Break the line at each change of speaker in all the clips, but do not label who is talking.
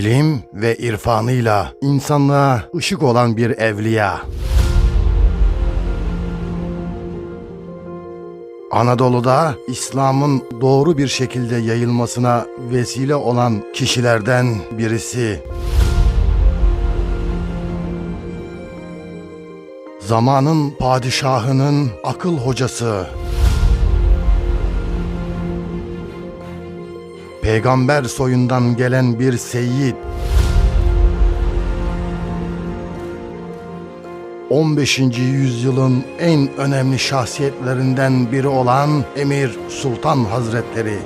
İlim ve irfanıyla insanlığa ışık olan bir evliya. Anadolu'da İslam'ın doğru bir şekilde yayılmasına vesile olan kişilerden birisi. Zamanın padişahının akıl hocası. Peygamber soyundan gelen bir seyyid. 15. yüzyılın en önemli şahsiyetlerinden biri olan Emir Sultan Hazretleri.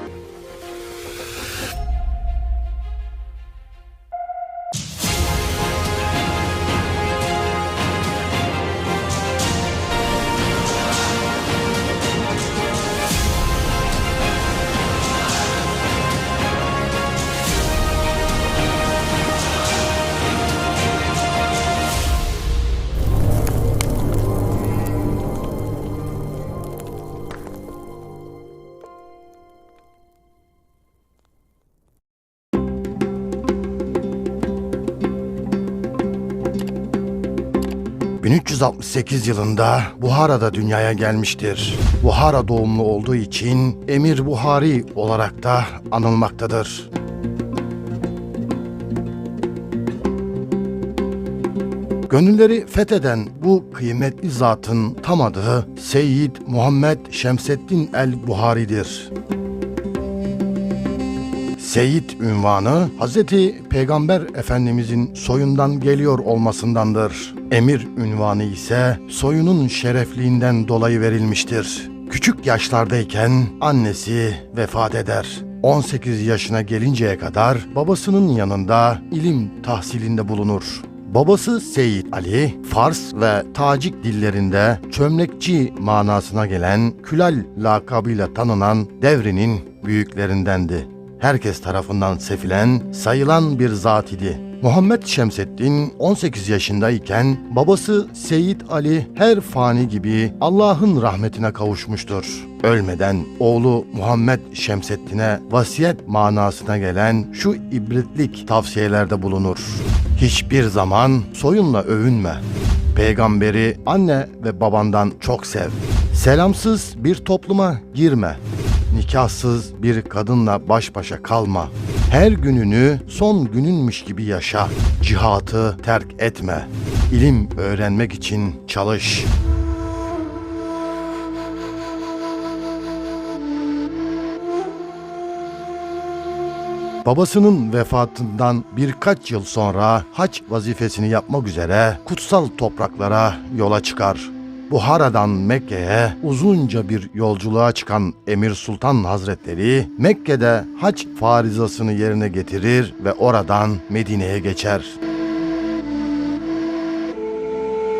...1368 yılında Buhara'da dünyaya gelmiştir. Buhara doğumlu olduğu için Emir Buhari olarak da anılmaktadır. Gönülleri fetheden bu kıymetli zatın tam adı Seyyid Muhammed Şemseddin el-Buhari'dir. Seyyid ünvanı Hz. Peygamber Efendimizin soyundan geliyor olmasındandır. Emir ünvanı ise soyunun şerefliğinden dolayı verilmiştir. Küçük yaşlardayken annesi vefat eder. 18 yaşına gelinceye kadar babasının yanında ilim tahsilinde bulunur. Babası Seyit Ali, Fars ve Tacik dillerinde çömlekçi manasına gelen Külal lakabıyla tanınan devrinin büyüklerindendi herkes tarafından sevilen, sayılan bir zat idi. Muhammed Şemseddin 18 yaşındayken babası Seyit Ali her fani gibi Allah'ın rahmetine kavuşmuştur. Ölmeden oğlu Muhammed Şemseddin'e vasiyet manasına gelen şu ibretlik tavsiyelerde bulunur. Hiçbir zaman soyunla övünme. Peygamberi anne ve babandan çok sev. Selamsız bir topluma girme nikahsız bir kadınla baş başa kalma. Her gününü son gününmüş gibi yaşa. Cihatı terk etme. İlim öğrenmek için çalış. Babasının vefatından birkaç yıl sonra haç vazifesini yapmak üzere kutsal topraklara yola çıkar. Buhara'dan Mekke'ye uzunca bir yolculuğa çıkan Emir Sultan Hazretleri Mekke'de hac farizasını yerine getirir ve oradan Medine'ye geçer.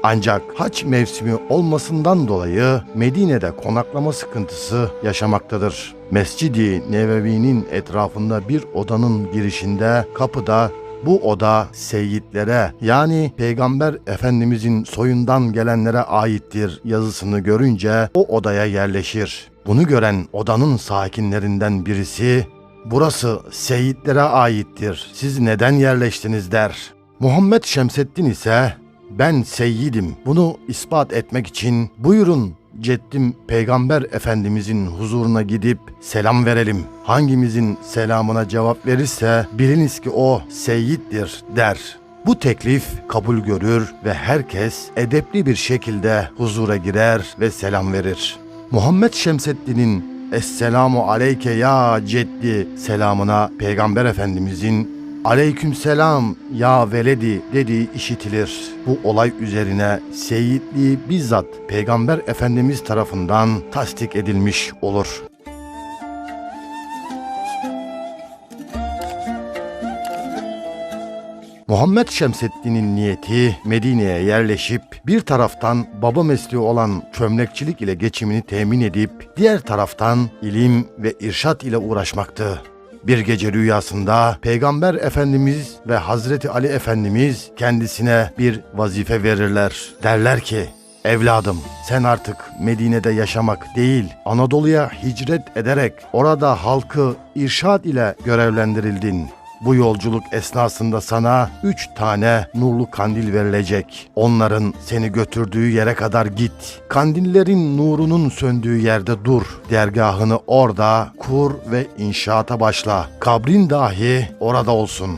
Ancak haç mevsimi olmasından dolayı Medine'de konaklama sıkıntısı yaşamaktadır. Mescidi Nebevi'nin etrafında bir odanın girişinde kapıda bu oda seyyidlere yani Peygamber Efendimizin soyundan gelenlere aittir yazısını görünce o odaya yerleşir. Bunu gören odanın sakinlerinden birisi burası seyyidlere aittir siz neden yerleştiniz der. Muhammed Şemseddin ise ben seyyidim bunu ispat etmek için buyurun Ceddim Peygamber Efendimizin huzuruna gidip selam verelim. Hangimizin selamına cevap verirse biliniz ki o seyyiddir der. Bu teklif kabul görür ve herkes edepli bir şekilde huzura girer ve selam verir. Muhammed Şemseddin'in Esselamu aleyke ya ceddi selamına Peygamber Efendimizin Aleykümselam ya veledi dediği işitilir. Bu olay üzerine seyitliği bizzat Peygamber Efendimiz tarafından tasdik edilmiş olur. Muhammed Şemseddin'in niyeti Medine'ye yerleşip bir taraftan baba mesleği olan çömlekçilik ile geçimini temin edip diğer taraftan ilim ve irşat ile uğraşmaktı. Bir gece rüyasında Peygamber Efendimiz ve Hazreti Ali Efendimiz kendisine bir vazife verirler. Derler ki, Evladım sen artık Medine'de yaşamak değil Anadolu'ya hicret ederek orada halkı irşad ile görevlendirildin. Bu yolculuk esnasında sana üç tane nurlu kandil verilecek. Onların seni götürdüğü yere kadar git. Kandillerin nurunun söndüğü yerde dur. Dergahını orada kur ve inşaata başla. Kabrin dahi orada olsun.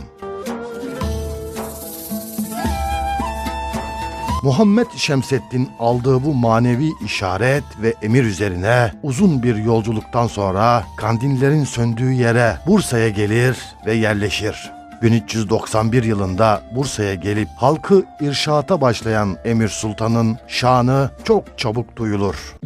Muhammed Şemseddin aldığı bu manevi işaret ve emir üzerine uzun bir yolculuktan sonra kandillerin söndüğü yere Bursa'ya gelir ve yerleşir. 1391 yılında Bursa'ya gelip halkı irşata başlayan Emir Sultan'ın şanı çok çabuk duyulur.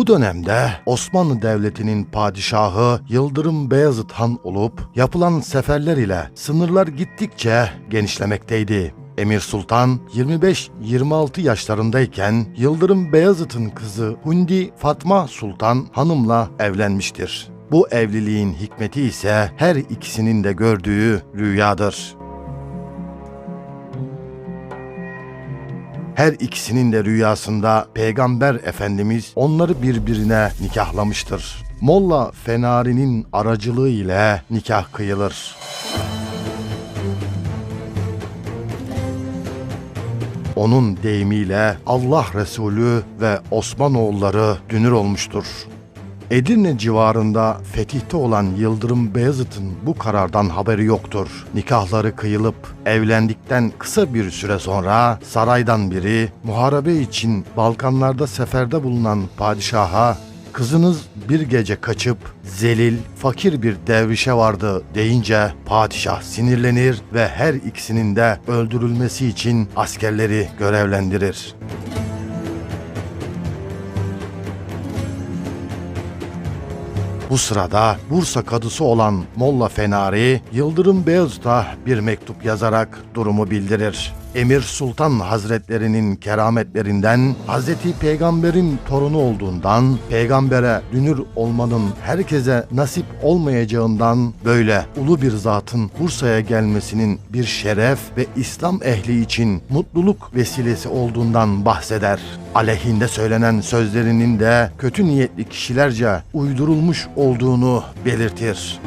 Bu dönemde Osmanlı Devleti'nin padişahı Yıldırım Beyazıt Han olup yapılan seferler ile sınırlar gittikçe genişlemekteydi. Emir Sultan 25-26 yaşlarındayken Yıldırım Beyazıt'ın kızı Hundi Fatma Sultan hanımla evlenmiştir. Bu evliliğin hikmeti ise her ikisinin de gördüğü rüyadır. Her ikisinin de rüyasında Peygamber Efendimiz onları birbirine nikahlamıştır. Molla Fenari'nin aracılığı ile nikah kıyılır. Onun deyimiyle Allah Resulü ve Osmanoğulları dünür olmuştur. Edirne civarında fetihte olan Yıldırım Beyazıt'ın bu karardan haberi yoktur. Nikahları kıyılıp evlendikten kısa bir süre sonra saraydan biri muharebe için Balkanlarda seferde bulunan padişaha kızınız bir gece kaçıp zelil, fakir bir devrişe vardı deyince padişah sinirlenir ve her ikisinin de öldürülmesi için askerleri görevlendirir. Bu sırada Bursa kadısı olan Molla Fenari, Yıldırım Beyazıt'a bir mektup yazarak durumu bildirir. Emir Sultan Hazretlerinin kerametlerinden Hazreti Peygamber'in torunu olduğundan, peygambere dünür olmanın herkese nasip olmayacağından böyle ulu bir zatın Bursa'ya gelmesinin bir şeref ve İslam ehli için mutluluk vesilesi olduğundan bahseder. Aleyhinde söylenen sözlerinin de kötü niyetli kişilerce uydurulmuş olduğunu belirtir.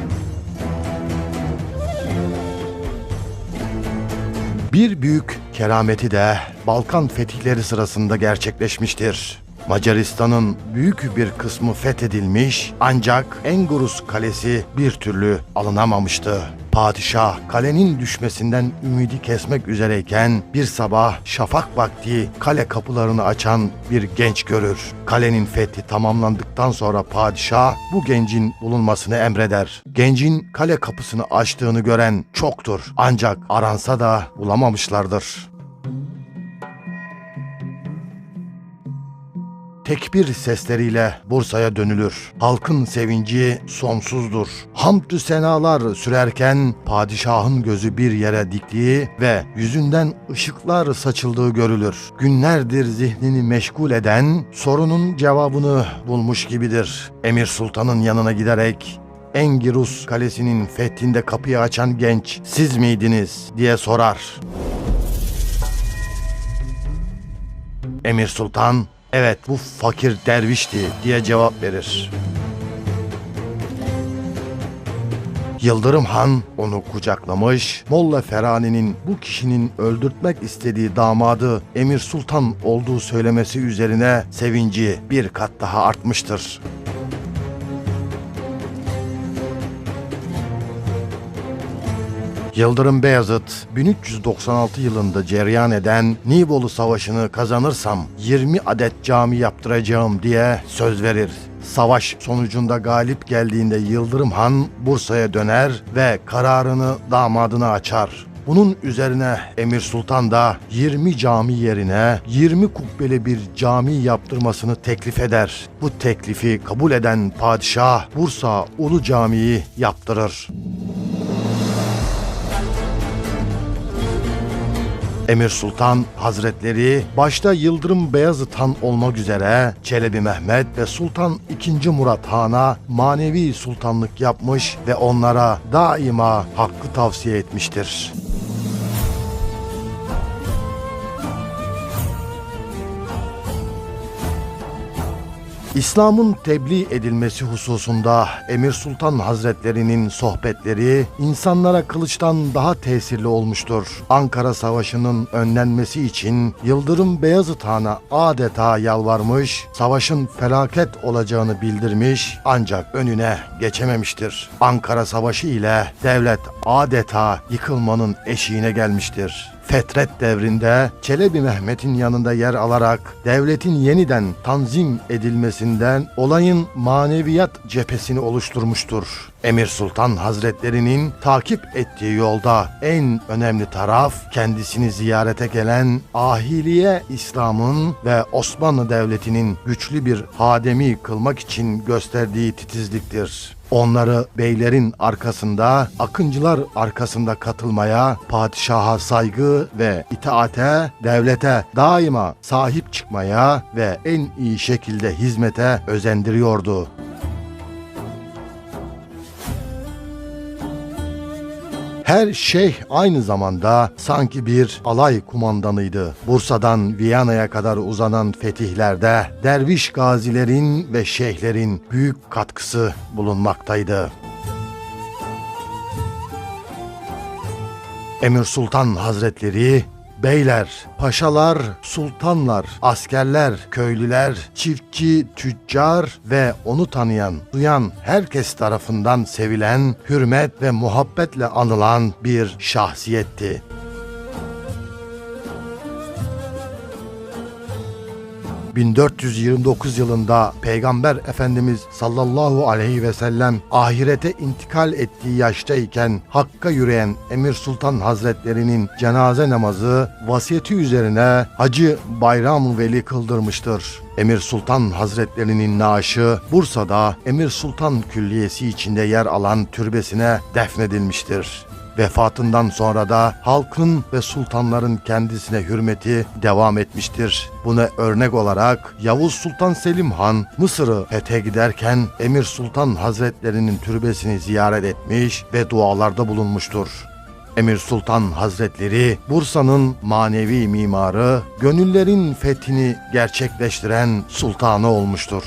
Bir büyük kerameti de Balkan fetihleri sırasında gerçekleşmiştir. Macaristan'ın büyük bir kısmı fethedilmiş ancak Engurus Kalesi bir türlü alınamamıştı. Padişah kalenin düşmesinden ümidi kesmek üzereyken bir sabah şafak vakti kale kapılarını açan bir genç görür. Kalenin fethi tamamlandıktan sonra padişah bu gencin bulunmasını emreder. Gencin kale kapısını açtığını gören çoktur ancak aransa da bulamamışlardır. Tekbir sesleriyle Bursa'ya dönülür. Halkın sevinci sonsuzdur. Hamdü senalar sürerken padişahın gözü bir yere diktiği ve yüzünden ışıklar saçıldığı görülür. Günlerdir zihnini meşgul eden sorunun cevabını bulmuş gibidir. Emir Sultan'ın yanına giderek Engirus kalesinin fethinde kapıyı açan genç siz miydiniz diye sorar. Emir Sultan evet bu fakir dervişti diye cevap verir. Yıldırım Han onu kucaklamış, Molla Ferani'nin bu kişinin öldürtmek istediği damadı Emir Sultan olduğu söylemesi üzerine sevinci bir kat daha artmıştır. Yıldırım Beyazıt 1396 yılında cereyan eden Nibolu Savaşı'nı kazanırsam 20 adet cami yaptıracağım diye söz verir. Savaş sonucunda galip geldiğinde Yıldırım Han Bursa'ya döner ve kararını damadına açar. Bunun üzerine Emir Sultan da 20 cami yerine 20 kubbeli bir cami yaptırmasını teklif eder. Bu teklifi kabul eden padişah Bursa Ulu Camii'yi yaptırır. Emir Sultan Hazretleri başta Yıldırım Beyazıt Han olmak üzere Çelebi Mehmet ve Sultan II. Murat Han'a manevi sultanlık yapmış ve onlara daima hakkı tavsiye etmiştir. İslam'ın tebliğ edilmesi hususunda Emir Sultan Hazretlerinin sohbetleri insanlara kılıçtan daha tesirli olmuştur. Ankara Savaşı'nın önlenmesi için Yıldırım Beyazıt Han'a adeta yalvarmış, savaşın felaket olacağını bildirmiş ancak önüne geçememiştir. Ankara Savaşı ile devlet adeta yıkılmanın eşiğine gelmiştir. Fetret devrinde Çelebi Mehmet'in yanında yer alarak devletin yeniden tanzim edilmesinden olayın maneviyat cephesini oluşturmuştur. Emir Sultan Hazretlerinin takip ettiği yolda en önemli taraf kendisini ziyarete gelen ahiliye İslam'ın ve Osmanlı Devleti'nin güçlü bir hademi kılmak için gösterdiği titizliktir. Onları beylerin arkasında, akıncılar arkasında katılmaya, padişaha saygı ve itaate, devlete daima sahip çıkmaya ve en iyi şekilde hizmete özendiriyordu. Her şeyh aynı zamanda sanki bir alay kumandanıydı. Bursa'dan Viyana'ya kadar uzanan fetihlerde derviş gazilerin ve şeyhlerin büyük katkısı bulunmaktaydı. Emir Sultan Hazretleri beyler, paşalar, sultanlar, askerler, köylüler, çiftçi, tüccar ve onu tanıyan, duyan herkes tarafından sevilen, hürmet ve muhabbetle anılan bir şahsiyetti. ...1429 yılında Peygamber Efendimiz sallallahu aleyhi ve sellem ahirete intikal ettiği yaştayken Hakk'a yürüyen Emir Sultan Hazretlerinin cenaze namazı vasiyeti üzerine Hacı Bayram Veli kıldırmıştır. Emir Sultan Hazretlerinin naaşı Bursa'da Emir Sultan Külliyesi içinde yer alan türbesine defnedilmiştir. Vefatından sonra da halkın ve sultanların kendisine hürmeti devam etmiştir. Buna örnek olarak Yavuz Sultan Selim Han Mısır'ı fethe giderken Emir Sultan Hazretlerinin türbesini ziyaret etmiş ve dualarda bulunmuştur. Emir Sultan Hazretleri Bursa'nın manevi mimarı, gönüllerin fethini gerçekleştiren sultanı olmuştur.